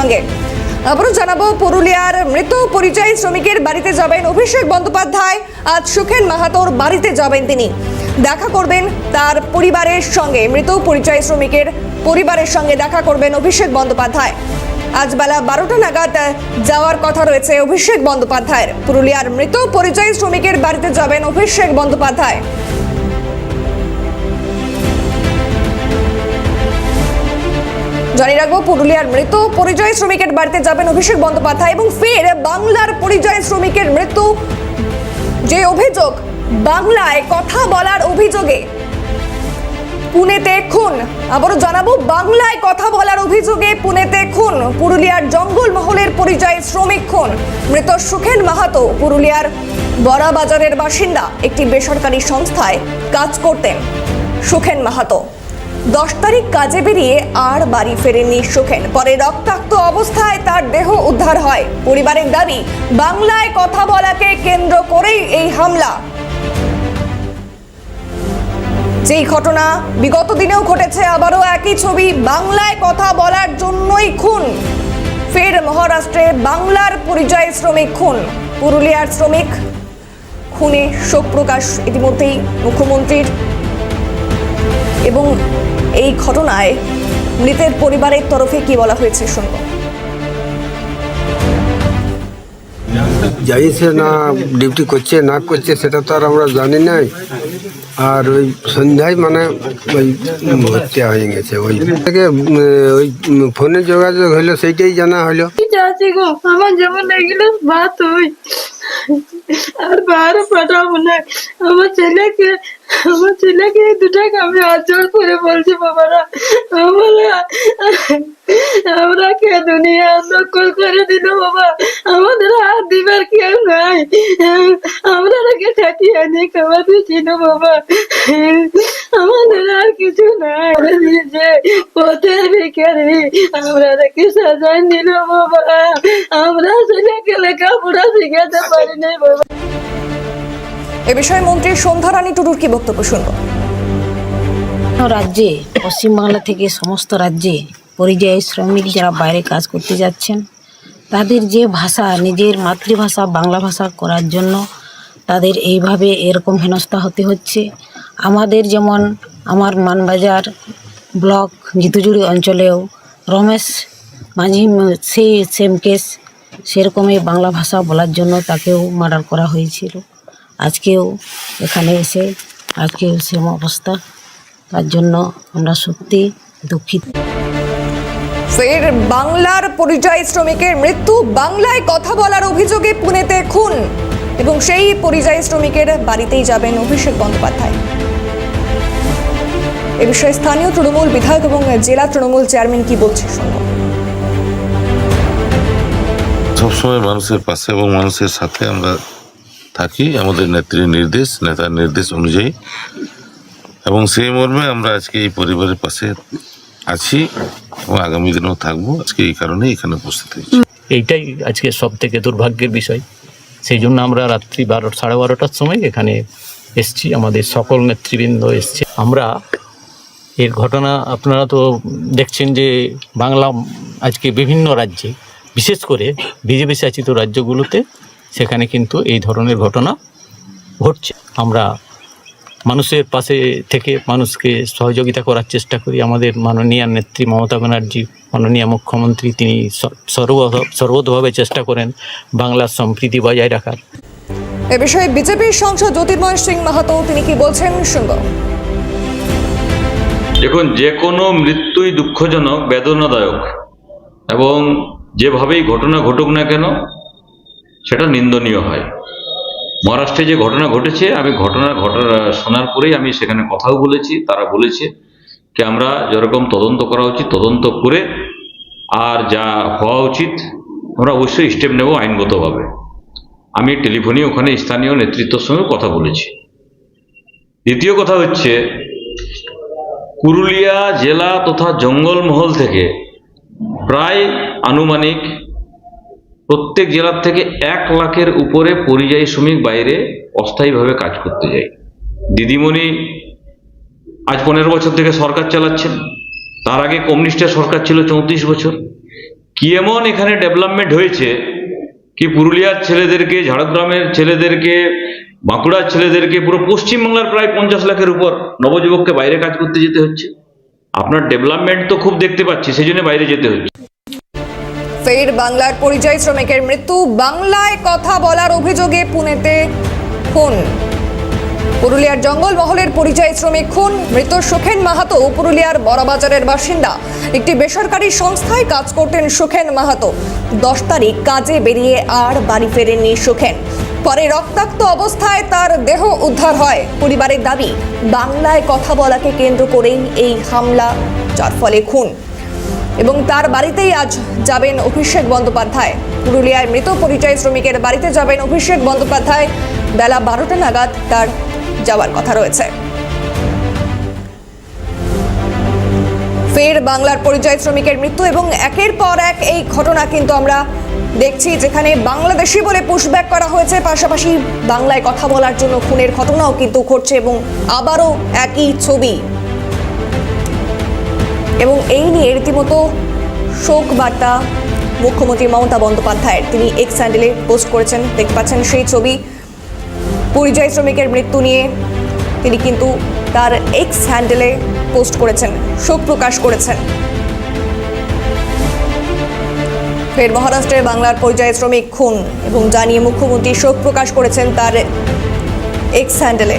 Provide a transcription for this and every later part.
সঙ্গে। আবারও জানাব, পুরুলিয়ার মৃত পরিযায়ী শ্রমিকের বাড়িতে যাবেন অভিষেক বন্দ্যোপাধ্যায়। আজ সুখেন মাহাতোর বাড়িতে যাবেন তিনি। দেখা করবেন তার পরিবারের সঙ্গে, মৃত পরিচয় শ্রমিকের পরিবারের সঙ্গে দেখা করবেন অভিষেক বন্দ্যোপাধ্যায়। আজ বেলা বারোটা নাগাদ যাওয়ার কথা রয়েছে অভিষেক বন্দ্যোপাধ্যায়ের। পুরুলিয়ার মৃত পরিচয় শ্রমিকের বাড়িতে যাবেন অভিষেক বন্দ্যোপাধ্যায়। জানিয়ে রাখব, পুরুলিয়ার মৃত পরিযায়ী শ্রমিকের বাড়িতে যাবেন অভিষেক বন্দ্যোপাধ্যায় এবং ফের বাংলার পরিযায়ী শ্রমিকের মৃত্যু। যে অভিযোগ, বাংলায় কথা বলার অভিযোগে। পুনেতে খুন, আবারও জানাব, বাংলায় কথা বলার অভিযোগে পুনেতে খুন, পুরুলিয়ার জঙ্গলমহলের পরিযায়ী শ্রমিক খুন। মৃত সুখেন মাহাতো, পুরুলিয়ার বড়া বাজারের বাসিন্দা, একটি বেসরকারি সংস্থায় কাজ করতেন সুখেন মাহাতো। দশ তারিখ কাজে বেরিয়ে আর বাড়ি ফেরেননি সুখেন। পরে রক্তাক্ত অবস্থায় তার দেহ উদ্ধার হয়। পরিবারের দাবি, বাংলায় কথা বলাকে কেন্দ্র করেই এই হামলা। যেই ঘটনা, বিগত দিনেও ঘটেছে, আবারও একই ছবি, বাংলায় কথা বলার জন্যই খুন। ফের মহারাষ্ট্রে বাংলার পরিযায়ী শ্রমিক খুন। পুরুলিয়ার শ্রমিক খুনে শোক প্রকাশ ইতিমধ্যেই মুখ্যমন্ত্রীর। এবং এই ঘটনায় মৃতের পরিবারের তরফে কি বলা হয়েছে শুনব। যাইছে না ডিউটি করছে না করছে সেটা তো আর আমরা জানি নাই। আর ওই সন্ধ্যায় মানে ওই হত্যা হয়ে গেছে ওই থেকে ওই ফোনে যোগাযোগ হলো সেইটাই জানা হলো আমার যেমন এগুলো ভাত হই আর বাইরে পাঠাবো না। আমার ছেলেকে আমার ছেলেকে দুটাকে আমি আচর করে বলছি, বাবারা আমরা আমরা কে দুনিয়া নকল করে দিল, বাবা? আমাদের হাত দিবার কেউ নাই। আমরা রেখে ঠাকিয়ে এনে খাওয়াতে ছিল, বাবা। আমাদের আর কিছু নাই। নিজে পথের ভিখারি, আমরা রেখে সাজাই নিল, বাবা। লেখাপড়া শিখাতে পারি এ বিষয়ে মন্ত্রী সন্ধ্যা রানী টুডুর কি বক্তব্য শুনব? রাজ্যে পশ্চিমবাংলা থেকে সমস্ত রাজ্যে পরিযায়ী শ্রমিক যারা বাইরে কাজ করতে যাচ্ছেন, তাদের যে ভাষা, নিজের মাতৃভাষা, বাংলা ভাষা করার জন্য তাদের এইভাবে এরকম হেনস্থা হতে হচ্ছে। আমাদের যেমন আমার মানবাজার ব্লক, জিতুজুড়ি অঞ্চলেও রমেশ মাঝি সেই সেম কেস সেরকমই বাংলা ভাষা বলার জন্য তাকেও মার্ডার করা হয়েছিল। আজকেও এখানে এসে, আজকেও সেম অবস্থা। তার জন্য আমরা সত্যি দুঃখিত। ফের বাংলার পরিযায়ী শ্রমিকের মৃত্যু, বাংলায় কথা বলার অভিযোগে পুনেতে খুন। এবং সেই পরিযায়ী শ্রমিকের বাড়িতেই যাবেন অভিষেক বন্দ্যোপাধ্যায়। এ বিষয়ে স্থানীয় তৃণমূল বিধায়ক এবং জেলা তৃণমূল চেয়ারম্যান কি বলছে শুনব সবসময় মানুষের পাশে এবং মানুষের সাথে আমরা থাকি, আমাদের নেত্রীর নির্দেশ, নেতার নির্দেশ অনুযায়ী। এবং সেই মর্মে আমরা আজকে এই পরিবারের পাশে আছি এবং আগামী দিনেও থাকব। আজকে এই কারণে এখানে উপস্থিত হয়েছি। এইটাই আজকে সব থেকে দুর্ভাগ্যের বিষয়। সেই জন্য আমরা রাত্রি বারো, সাড়ে বারোটার সময় এখানে এসছি। আমাদের সকল নেতৃবৃন্দ এসছে। আমরা এর ঘটনা আপনারা তো দেখছেন যে বাংলা আজকে বিভিন্ন রাজ্যে বিশেষ করে বিজেপি শাসিত রাজ্যগুলোতে সেখানে কিন্তু এই ধরনের ঘটনা ঘটছে। আমরা মানুষের পাশে থেকে মানুষকে সহযোগিতা করার চেষ্টা করি। আমাদের মাননীয় নেত্রী মমতা ব্যানার্জি মাননীয় মুখ্যমন্ত্রী তিনি স- সর্ব সর্বতভাবে চেষ্টা করেন বাংলার সম্প্রীতি বজায় রাখার। এ বিষয়ে বিজেপির সাংসদ জ্যোতির্ময় সিং মাহাতো তিনি কি বলছেন শুনব। দেখুন যে কোনো মৃত্যুই দুঃখজনক বেদনাদায়ক এবং যেভাবেই ঘটনা ঘটুক না কেন, সেটা নিন্দনীয় হয়। মহারাষ্ট্রে যে ঘটনা ঘটেছে, আমি ঘটনা ঘটনা শোনার পরেই আমি সেখানে কথাও বলেছি, তারা বলেছে যে আমরা যেরকম তদন্ত করা উচিত, তদন্ত করে আর যা হওয়া উচিত, আমরা অবশ্যই স্টেপ নেব আইনগতভাবে। আমি টেলিফোনে ওখানে স্থানীয় নেতৃত্বের সঙ্গে কথা বলেছি। দ্বিতীয় কথা হচ্ছে, পুরুলিয়া জেলা তথা জঙ্গলমহল থেকে প্রায় আনুমানিক প্রত্যেক জেলার থেকে এক লাখের উপরে পরিযায়ী শ্রমিক বাইরে অস্থায়ীভাবে কাজ করতে যায়। দিদিমণি আজ পনেরো বছর থেকে সরকার চালাচ্ছেন। তার আগে কমিউনিস্টের সরকার ছিল চৌত্রিশ বছর। কি এমন এখানে ডেভেলপমেন্ট হয়েছে কি পুরুলিয়ার ছেলেদেরকে, ঝাড়গ্রামের ছেলেদেরকে, বাঁকুড়ার ছেলেদেরকে, পুরো পশ্চিমবাংলার প্রায় পঞ্চাশ লাখের উপর নবযুবককে বাইরে কাজ করতে যেতে হচ্ছে? আপনার ডেভেলপমেন্ট তো খুব দেখতে পাচ্ছি সেই জন্য বাইরে যেতে হচ্ছে। ফের বাংলার পরিযায়ী শ্রমিকের মৃত্যু, বাংলায় কথা বলার অভিযোগে পুনেতে খুন। পুরুলিয়ার জঙ্গলমহলের পরিযায়ী শ্রমিক খুন, মৃত সুখেন মাহাতো, পুরুলিয়ার বড়বাজারের বাসিন্দা। একটি বেসরকারি সংস্থায় কাজ করতেন সুখেন মাহাতো। দশ তারিখ কাজে বেরিয়ে আর বাড়ি ফেরেননি সুখেন। পরে রক্তাক্ত অবস্থায় তার দেহ উদ্ধার হয়। পরিবারের দাবি, বাংলায় কথা বলাকে কেন্দ্র করেই এই হামলা, যার ফলে খুন। এবং তার বাড়িতেই আজ যাবেন অভিষেক বন্দ্যোপাধ্যায়। পুরুলিয়ার মৃত পরিচয় শ্রমিকের বাড়িতে যাবেন অভিষেক বন্দ্যোপাধ্যায়। বেলা বারোটা নাগাদ তার যাওয়ার কথা রয়েছে। ফের বাংলার পরিযায়ী শ্রমিকের মৃত্যু এবং একের পর এক এই ঘটনা কিন্তু আমরা দেখছি যেখানে বাংলাদেশি বলে পুশব্যাক করা হয়েছে। পাশাপাশি বাংলায় কথা বলার জন্য খুনের ঘটনাও কিন্তু ঘটছে এবং আবারও একই ছবি। এবং এই নিয়ে রীতিমতো শোক বার্তা মুখ্যমন্ত্রী মমতা বন্দ্যোপাধ্যায়ের। তিনি এক্স স্যান্ডেলে পোস্ট করেছেন, দেখতে পাচ্ছেন সেই ছবি। পরিযায়ী শ্রমিকের মৃত্যু নিয়ে তিনি কিন্তু তার এক্স হ্যান্ডেলে পোস্ট করেছেন, শোক প্রকাশ করেছেন। ফের মহারাষ্ট্রের বাংলার পর্যায়ে শ্রমিক খুন এবং জানিয়ে মুখ্যমন্ত্রী শোক প্রকাশ করেছেন তার এক্স হ্যান্ডেলে।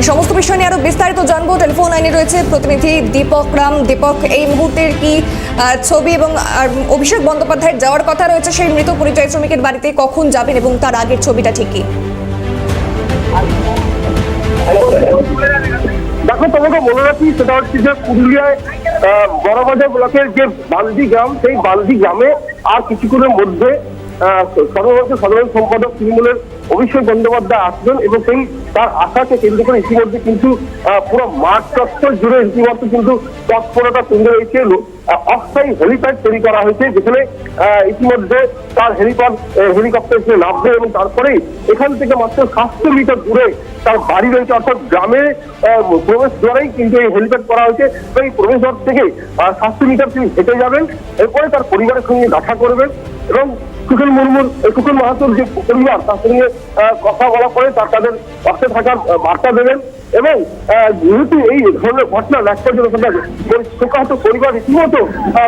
এই সমস্ত বিষয় নিয়ে আরও বিস্তারিত জানব। টেলিফোন লাইনে রয়েছে প্রতিনিধি দীপক রাম। দীপক, এই মুহূর্তের কি ছবি এবং অভিষেক বন্দ্যোপাধ্যায়ের যাওয়ার কথা রয়েছে সেই মৃত পরিচয় শ্রমিকের বাড়িতে কখন যাবেন এবং তার আগের ছবিটা ঠিক কি? দেখো, তোমাকে বলে রাখি, সেটা হচ্ছে যে পুরুলিয়ায় বড়বাজার ব্লকের যে বালদি গ্রাম, সেই বালদি গ্রামে আর কিছুক্ষণের মধ্যে সর্বভারতীয় সাধারণ সম্পাদক তৃণমূলের অভিষেক বন্দ্যোপাধ্যায় আসবেন এবং সেই তার আশাকে কেন্দ্র করে ইতিমধ্যে কিন্তু পুরো মাঠ চত্বর জুড়ে ইতিমধ্যে কিন্তু তৎপরতা হয়েছে লো- অস্থায়ী হেলিপ্যাড তৈরি করা হয়েছে, যেখানে ইতিমধ্যে তার হেলিপ্যাড হেলিকপ্টার এসে নামবে এবং তারপরেই এখান থেকে মাত্র সাতশো মিটার দূরে তার বাড়ি রয়েছে। অর্থাৎ গ্রামে প্রবেশ দ্বারাই কিন্তু এই হেলিপ্যাড করা হয়েছে। এই প্রবেশ দ্বার থেকে সাতশো মিটার তিনি হেঁটে যাবেন। এরপরে তার পরিবারের সঙ্গে দেখা করবেন এবং সুখেন মুর্মুর সুখেন মাহাতোর যে পরিবার তার সঙ্গে কথা বলা পরে তার তাদের পাশে থাকার বার্তা দেবেন। এবং যেহেতু এই ধরনের ঘটনা পর্যন্ত তাদের শোকাহত পরিবার রীতিমতো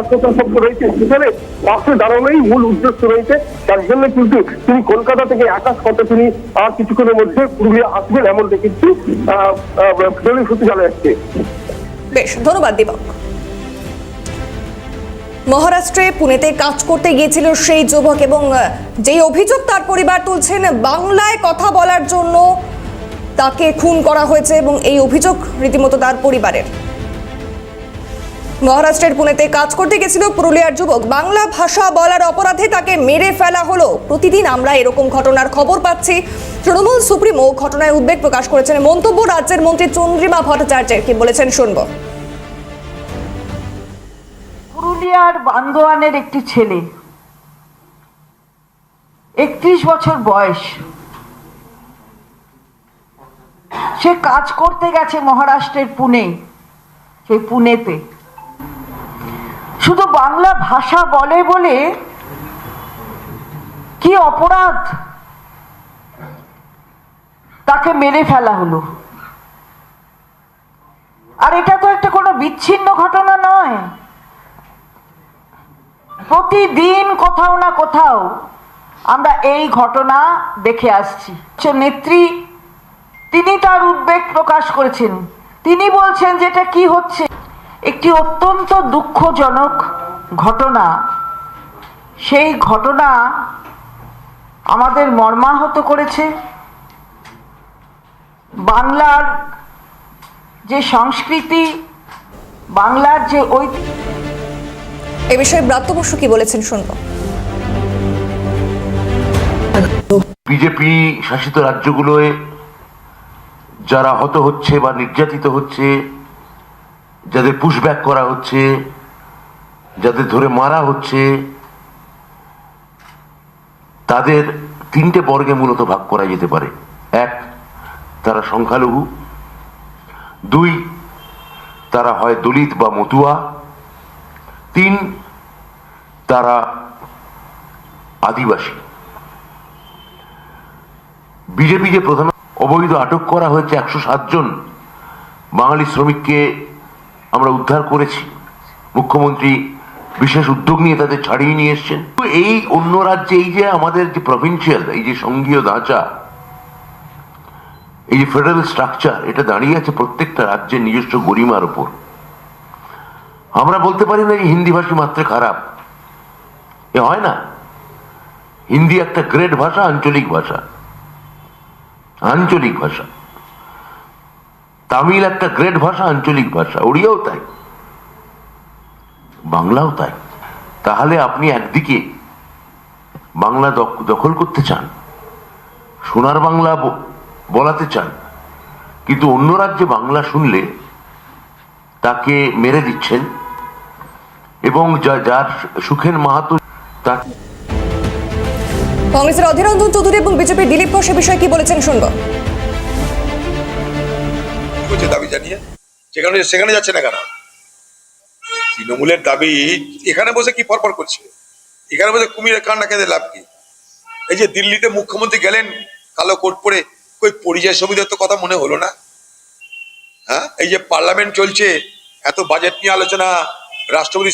শোকাসক্ত রয়েছে, সেখানে পাশে দাঁড়ানোই মূল উদ্দেশ্য রয়েছে। তার জন্য কিন্তু তিনি কলকাতা থেকে আকাশ পথে তিনি আর কিছুক্ষণের মধ্যে পুরুলিয়া আসবেন, এমনটা কিন্তু সূত্রে জানা যাচ্ছে। বেশ, ধন্যবাদ, দীপক। মহারাষ্ট্রে পুনেতে কাজ করতে গিয়েছিল সেই যুবক এবং যেই অভিযোগ তার পরিবার তুলছেন, বাংলায় কথা বলার জন্য তাকে খুন করা হয়েছে এবং এই অভিযোগ রীতিমতো তার পরিবারের। মহারাষ্ট্রের পুনেতে কাজ করতে গেছিল পুরুলিয়ার যুবক। বাংলা ভাষা বলার অপরাধে তাকে মেরে ফেলা হলো। প্রতিদিন আমরা এরকম ঘটনার খবর পাচ্ছি। তৃণমূল সুপ্রিমো ঘটনায় উদ্বেগ প্রকাশ করেছেন। মন্তব্য রাজ্যের মন্ত্রী চন্দ্রিমা ভট্টাচার্যের, কি বলেছেন শুনব। পুরুলিয়ার বান্দোয়ানের একটি ছেলে। একত্রিশ বছর বয়স। সে কাজ করতে গেছে মহারাষ্ট্রের পুনে, সেই পুনেতে। শুধু বাংলা ভাষা বলে বলে কি অপরাধ? তাকে মেরে ফেলা হলো। আর এটা তো একটা কোনো বিচ্ছিন্ন ঘটনা নয়। প্রতিদিন কোথাও না কোথাও আমরা এই ঘটনা দেখে আসছি। নেত্রী, তিনি তার উদ্বেগ প্রকাশ করেছেন। তিনি বলছেন যে এটা কি হচ্ছে? একটি অত্যন্ত দুঃখজনক ঘটনা। সেই ঘটনা আমাদের মর্মাহত করেছে। বাংলার যে সংস্কৃতি, বাংলার যে ঐতিহ্য এ বিষয়ে ব্রাত্য বসু কি বলেছেন শুনব। বিজেপি শাসিত রাজ্যগুলোয় যারা হত হচ্ছে বা নির্যাতিত হচ্ছে, যাদের পুশব্যাক করা হচ্ছে, যাদের ধরে মারা হচ্ছে, তাদের তিনটে বর্গে মূলত ভাগ করা যেতে পারে। এক, তারা সংখ্যালঘু। দুই, তারা হয় দলিত বা মতুয়া। তিন তারা আদিবাসী। বিজেপি যে প্রধান অবৈধ আটক করা হয়েছে একশো জন বাঙালি শ্রমিককে আমরা উদ্ধার করেছি। মুখ্যমন্ত্রী বিশেষ উদ্যোগ নিয়ে তাদের ছাড়িয়ে নিয়ে এসছেন। এই অন্য রাজ্যে এই যে আমাদের যে প্রভিন্সিয়াল এই যে সঙ্ঘীয় ধাঁচা, এই যে ফেডারেল স্ট্রাকচার এটা দাঁড়িয়ে আছে প্রত্যেকটা রাজ্যের নিজস্ব গরিমার উপর আমরা বলতে পারি না যে হিন্দি ভাষী মাত্র খারাপ। এ হয় না? হিন্দি একটা গ্রেট ভাষা, আঞ্চলিক ভাষা। আঞ্চলিক ভাষা। তামিল একটা গ্রেট ভাষা, আঞ্চলিক ভাষা। ওড়িয়াও তাই। বাংলাও তাই। তাহলে আপনি একদিকে বাংলা দখ- দখল করতে চান, সোনার বাংলা বলাতে চান, কিন্তু অন্য রাজ্যে বাংলা শুনলে তাকে মেরে দিচ্ছেন এবং যা- যার সুখেন মাহাতো কংগ্রেসের অধীর রঞ্জন চৌধুরী এবং বিজেপির দিলীপ ঘোষ এ বিষয়ে কি বলেছেন শুনব। দাবি জানিয়ে। যেখানে সেখানে যাচ্ছে না কেন? তৃণমূলের দাবি এখানে বসে কি ফরফর করছে? এখানে বসে কুমিরের কান্না খেতে লাভ কি? এই যে দিল্লিতে মুখ্যমন্ত্রী গেলেন কালো কোট পরে কই পরিযায়ী শ্রমিকদের তো কথা মনে হলো না? হ্যাঁ? এই যে পার্লামেন্ট চলছে এত বাজেট নিয়ে আলোচনা রাষ্ট্রপতি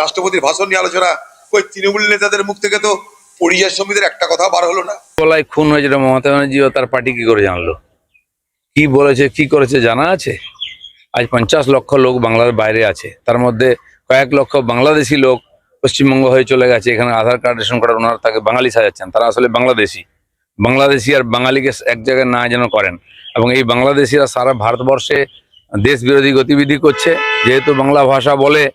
রাষ্ট্রপতির ভাষণ নিয়ে আলোচনা কই তৃণমূল নেতাদের মুখ থেকে তো পরিযায়ী শ্রমিকদের একটা কথা বার হলো না। গলায় খুন হয়েছিল মমতা ব্যানার্জি ও তার পার্টি কি করে জানলো? কি বলেছে, কি করেছে জানা আছে? আজ পঞ্চাশ লক্ষ লোক বাংলার বাইরে আছে। তার মধ্যে কয়েক লক্ষ বাংলাদেশি লোক পশ্চিমবঙ্গ হয়ে চলে গেছে। এখানে আধার কার্ড রেশন কার্ড ওনারা তাকে বাঙালি সাজাচ্ছেন। তারা আসলে বাংলাদেশি। বাংলাদেশি আর বাঙালিকে এক জায়গায় না যেন করেন। এবং এই বাংলাদেশিরা সারা ভারতবর্ষে দেশ বিরোধী গতিবিধি করছে। যেহেতু বাংলা ভাষা বলে,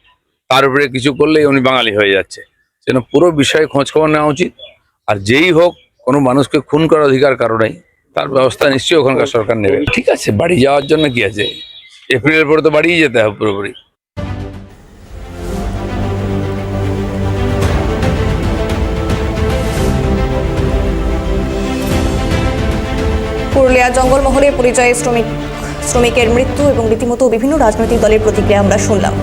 তার উপরে কিছু করলেই উনি বাঙালি হয়ে যাচ্ছে। সেজন্য পুরো বিষয়ে খোঁজ খবর নেওয়া উচিত। আর যেই হোক, কোনো মানুষকে খুন করার অধিকার কারও নেই। তার ব্যবস্থা নিশ্চয়ই ওখানকার সরকার নেবে। ঠিক আছে, বাড়ি যাওয়ার জন্য কি আছে? এপ্রিলের পরে তো বাড়িই যেতে হবে পুরোপুরি। পুরুলিয়া জঙ্গলমহলে পরিযায়ী শ্রমিক, শ্রমিকের মৃত্যু এবং রীতিমতো বিভিন্ন রাজনৈতিক দলের প্রতিক্রিয়া আমরা শুনলাম।